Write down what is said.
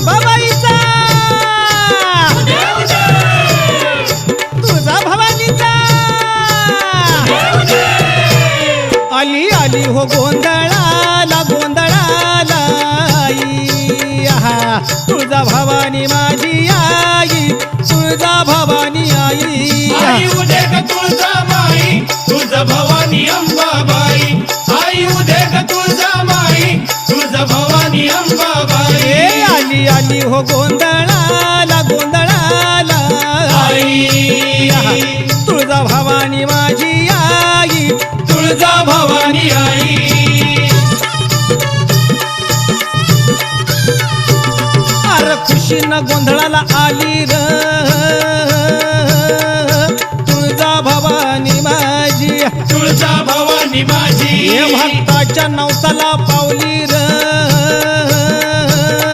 अंबाबाईचा तुळजा भवानीचा. आली आली हो गोंधळाला गोंधळाला आई. आहा तुळजा भवानी माझी आई तुळजा भवानी आई. आली हो गोंधळाला गोंधळाला. आई. तुळजा भवानी माझी आई. तुळजा भवानी आई. अर खुशीनं गोंधळाला आली र. तुळजा भवानी माझी. तुळजा भवानी माझी. भक्ताच्या नवसाला पावली र.